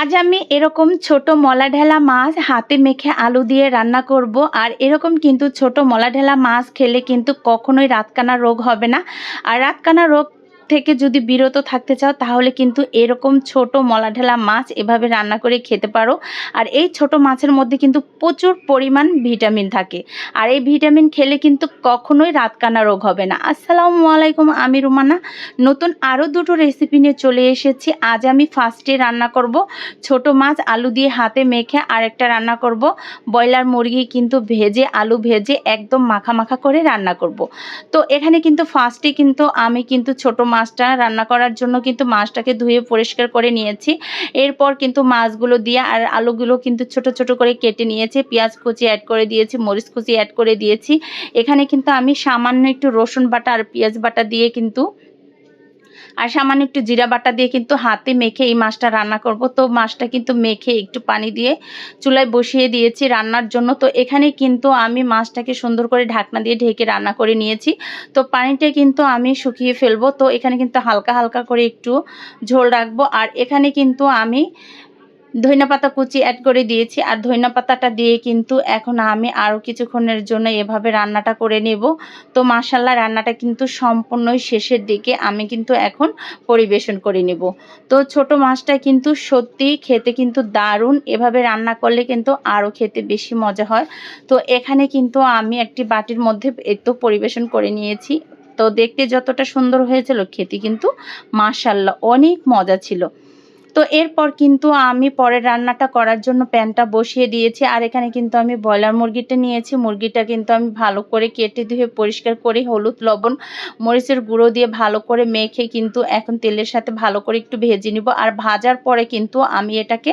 আজ আমি এরকম ছোট মলা ঢেলা মাছ হাতে মেখে আলু দিয়ে রান্না করব, আর এরকম কিন্তু ছোট মলা ঢেলা মাছ খেলে কিন্তু কখনোই রাতকানা রোগ হবে না। আর রাতকানা রোগ থেকে যদি বিরত থাকতে চাও, তাহলে কিন্তু এরকম ছোট মলা ঢেলা মাছ এভাবে রান্না করে খেতে পারো। আর এই ছোট মাছের মধ্যে কিন্তু প্রচুর পরিমাণ ভিটামিন থাকে। আর এই ভিটামিন খেলে কিন্তু কখনোই রাতকানা রোগ হবে না। আসসালামু আলাইকুম, আমি রুমানা। নতুন আরও দুটো রেসিপি নিয়ে চলে এসেছি। আজ আমি ফার্স্টে রান্না করব ছোট মাছ, আলু দিয়ে হাতে মেখে আরেকটা রান্না করব। ব্রয়লার মুরগি কিন্তু ভেজে, আলু ভেজে একদম মাখা মাখা করে রান্না করব। তো এখানে কিন্তু ফার্স্টে কিন্তু আমি কিন্তু ছোট মাছটা রান্না করার জন্য কিন্তু মাছটাকে ধুয়ে পরিষ্কার করে নিয়েছি। এরপর কিন্তু মাছগুলো দিয়ে আর আলুগুলো কিন্তু ছোট ছোট করে কেটে নিয়েছি। পেঁয়াজ কুচি অ্যাড করে দিয়েছি, মরিচ কুচি অ্যাড করে দিয়েছি। এখানে কিন্তু আমি সামান্য একটু রসুন বাটা আর পেঁয়াজ বাটা দিয়ে কিন্তু আর সামান্য একটু জিরা বাটা দিয়ে কিন্তু হাতে মেখে এই মাছটা রান্না করব। তো মাছটা কিন্তু মেখে একটু পানি দিয়ে চুলায় বসিয়ে দিয়েছি রান্নার জন্য। তো এখানে কিন্তু আমি মাছটাকে সুন্দর করে ঢাকনা দিয়ে ঢেকে রান্না করে নিয়েছি। তো পানিটা কিন্তু আমি শুকিয়ে ফেলব। তো এখানে কিন্তু হালকা হালকা করে একটু ঝোল রাখব। আর এখানে কিন্তু আমি ধইনা পাতা কুচি অ্যাড করে দিয়েছি। আর ধইনা পাতাটা দিয়ে কিন্তু এখন আমি আরও কিছুক্ষণের জন্য এভাবে রান্নাটা করে নেব। তো মাসাল্লাহ রান্নাটা কিন্তু সম্পূর্ণই শেষের দিকে আমি কিন্তু এখন পরিবেশন করে নেব। তো ছোট মাছটা কিন্তু সত্যিই খেতে কিন্তু দারুণ। এভাবে রান্না করলে কিন্তু আরও খেতে বেশি মজা হয়। তো এখানে কিন্তু আমি একটি বাটির মধ্যে এতো পরিবেশন করে নিয়েছি। তো দেখতে যতটা সুন্দর হয়েছিল খেতে কিন্তু মাসাল্লাহ অনেক মজা ছিল। তো এরপর কিন্তু আমি পরের রান্নাটা করার জন্য প্যানটা বসিয়ে দিয়েছি, আর এখানে কিন্তু আমি ব্রয়লার মুরগিটা নিয়েছি। মুরগিটা কিন্তু আমি ভালো করে কেটে ধুয়ে পরিষ্কার করে হলুদ, লবণ, মরিচের গুঁড়ো দিয়ে ভালো করে মেখে কিন্তু এখন তেলের সাথে ভালো করে একটু ভেজে নিব। আর ভাজার পরে কিন্তু আমি এটাকে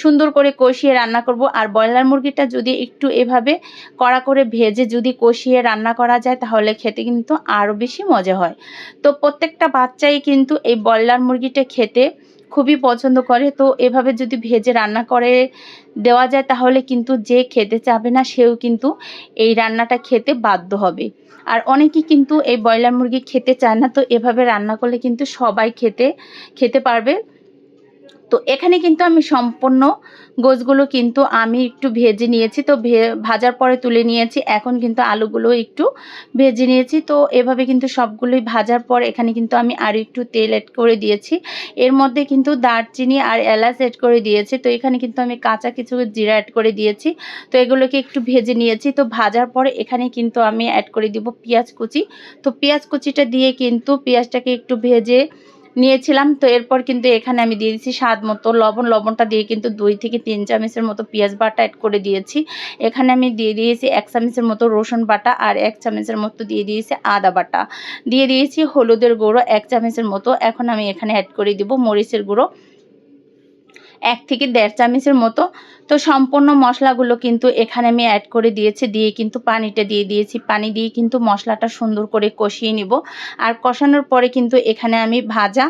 সুন্দর করে কষিয়ে রান্না করব। আর ব্রয়লার মুরগিটা যদি একটু এভাবে কড়া করে ভেজে যদি কষিয়ে রান্না করা যায়, তাহলে খেতে কিন্তু আরও বেশি মজা হয়। তো প্রত্যেকটা বাচ্চাই কিন্তু এই ব্রয়লার মুরগিটা খেতে খুবই পছন্দ করে। তো এভাবে যদি ভেজে রান্না করে দেওয়া যায়, তাহলে কিন্তু যে খেতে চাবে না, সেও কিন্তু এই রান্নাটা খেতে বাধ্য হবে। আর অনেকে কিন্তু এই ব্রয়লার মুরগি খেতে চায় না, তো এভাবে রান্না করলে কিন্তু সবাই খেতে খেতে পারবে। তো এখানে কিন্তু আমি সম্পূর্ণ গোছগুলো কিন্তু আমি একটু ভেজে নিয়েছি। তো ভাজার পরে তুলে নিয়েছি। এখন কিন্তু আলুগুলো একটু ভেজে নিয়েছি। তো এভাবে কিন্তু সবগুলোই ভাজার পর এখানে কিন্তু আমি আরও একটু তেল অ্যাড করে দিয়েছি। এর মধ্যে কিন্তু দারচিনি আর এলাচ অ্যাড করে দিয়েছি। তো এখানে কিন্তু আমি কাঁচা কিছু জিরা অ্যাড করে দিয়েছি। তো এগুলোকে একটু ভেজে নিয়েছি। তো ভাজার পরে এখানে কিন্তু আমি অ্যাড করে দিব পেঁয়াজ কুচি। তো পেঁয়াজ কুচিটা দিয়ে কিন্তু পেঁয়াজটাকে একটু ভেজে নিয়েছিলাম। তো এরপর কিন্তু এখানে আমি দিয়ে দিয়েছি স্বাদ মতো লবণ। লবণটা দিয়ে কিন্তু দুই থেকে তিন চামচের মতো পেঁয়াজ বাটা অ্যাড করে দিয়েছি। এখানে আমি দিয়ে দিয়েছি এক চামচের মতো রসুন বাটা আর এক চামচের মতো দিয়ে দিয়েছি আদা বাটা। দিয়ে দিয়েছি হলুদের গুঁড়ো এক চামচের মতো। এখন আমি এখানে অ্যাড করে দিব মরিচের গুঁড়ো। এক থেকে দেড় চামচের মতো। তো সম্পূর্ণ মশলাগুলো কিন্তু এখানে আমি অ্যাড করে দিয়েছি, দিয়ে কিন্তু পানিটা দিয়ে দিয়েছি। পানি দিয়ে কিন্তু মশলাটা সুন্দর করে কষিয়ে নিব। আর কষানোর পরে কিন্তু এখানে আমি ভাজা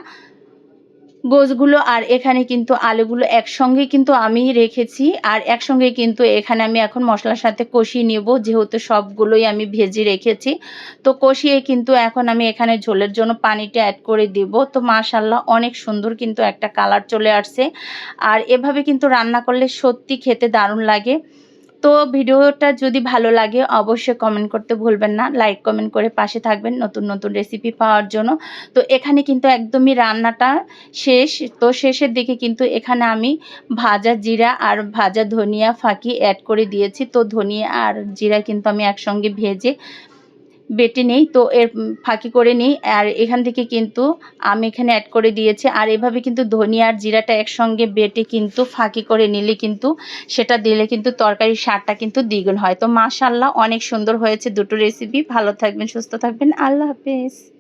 গোছগুলো আর এখানে কিন্তু আলুগুলো একসঙ্গে কিন্তু আমি রেখেছি। আর একসঙ্গে কিন্তু এখানে আমি এখন মশলার সাথে কষিয়ে নেব, যেহেতু সবগুলোই আমি ভেজে রেখেছি। তো কষিয়ে কিন্তু এখন আমি এখানে ঝোলের জন্য পানিটা অ্যাড করে দেব। তো মাশাল্লাহ অনেক সুন্দর কিন্তু একটা কালার চলে আসছে। আর এভাবে কিন্তু রান্না করলে সত্যি খেতে দারুণ লাগে। তো ভিডিওটা যদি ভালো লাগে, অবশ্যই কমেন্ট করতে ভুলবেন না। লাইক কমেন্ট করে পাশে থাকবেন নতুন নতুন রেসিপি পাওয়ার জন্য। তো এখানে কিন্তু একদমই রান্নাটা শেষ। তো শেষের দিকে কিন্তু এখানে আমি ভাজা জিরা আর ভাজা ধনিয়া ফাঁকি অ্যাড করে দিয়েছি। তো ধনিয়া আর জিরা কিন্তু আমি একসঙ্গে ভেজে বেটে নিই, তো এর ফাঁকি করে নিই। আর এখান থেকে কিন্তু আমি এখানে অ্যাড করে দিয়েছি। আর এভাবে কিন্তু ধনিয়া আর জিরাটা একসঙ্গে বেটে কিন্তু ফাঁকি করে নিলে কিন্তু সেটা দিলে কিন্তু তরকারির স্বাদটা কিন্তু দ্বিগুণ হয়। তো মাশাল্লাহ অনেক সুন্দর হয়েছে দুটো রেসিপি ভালো থাকবেন, সুস্থ থাকবেন। আল্লাহ হাফেজ।